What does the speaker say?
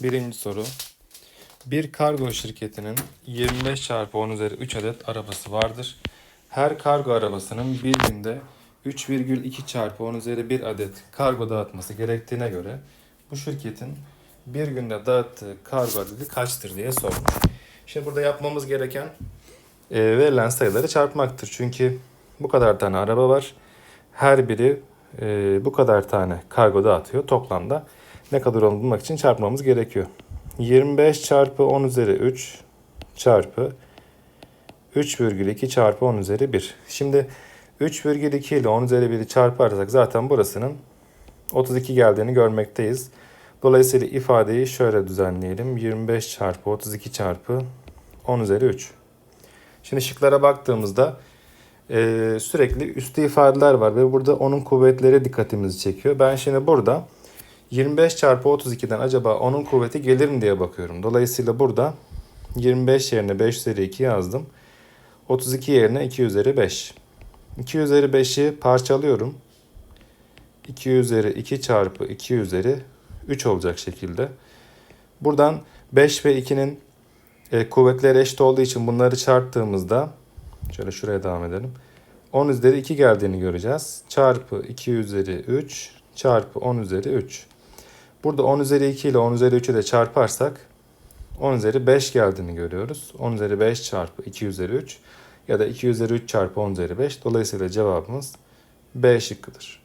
Birinci soru. Bir kargo şirketinin 25 çarpı 10 üzeri 3 adet arabası vardır. Her kargo arabasının bir günde 3,2 çarpı 10 üzeri 1 adet kargo dağıtması gerektiğine göre bu şirketin bir günde dağıttığı kargo adedi kaçtır diye sormuş. Şimdi burada yapmamız gereken e, verilen sayıları çarpmaktır. Çünkü bu kadar tane araba var. Her biri e, bu kadar tane kargo dağıtıyor. Toplamda ne kadar olduğunu bulmak için çarpmamız gerekiyor. 25 çarpı 10 üzeri 3 çarpı 3,2 çarpı 10 üzeri 1. Şimdi 3,2 ile 10 üzeri 1'i çarparsak zaten burasının 32 geldiğini görmekteyiz. Dolayısıyla ifadeyi şöyle düzenleyelim. 25 çarpı 32 çarpı 10 üzeri 3. Şimdi şıklara baktığımızda e, sürekli üstü ifadeler var ve burada onun kuvvetleri dikkatimizi çekiyor. Ben şimdi burada 25 çarpı 32'den acaba onun kuvveti gelir mi diye bakıyorum. Dolayısıyla burada 25 yerine 5 üzeri 2 yazdım. 32 yerine 2 üzeri 5. 2 üzeri 5'i parçalıyorum. 2 üzeri 2 çarpı 2 üzeri 3 olacak şekilde. Buradan 5 ve 2'nin e, kuvvetleri eşit olduğu için bunları çarptığımızda şöyle şuraya devam edelim. 10 üzeri 2 geldiğini göreceğiz. Çarpı 2 üzeri 3 çarpı 10 üzeri 3. Burada 10 üzeri 2 ile 10 üzeri 3'ü de çarparsak 10 üzeri 5 geldiğini görüyoruz. 10 üzeri 5 çarpı 2 üzeri 3 ya da 2 üzeri 3 çarpı 10 üzeri 5. Dolayısıyla cevabımız B şıkkıdır.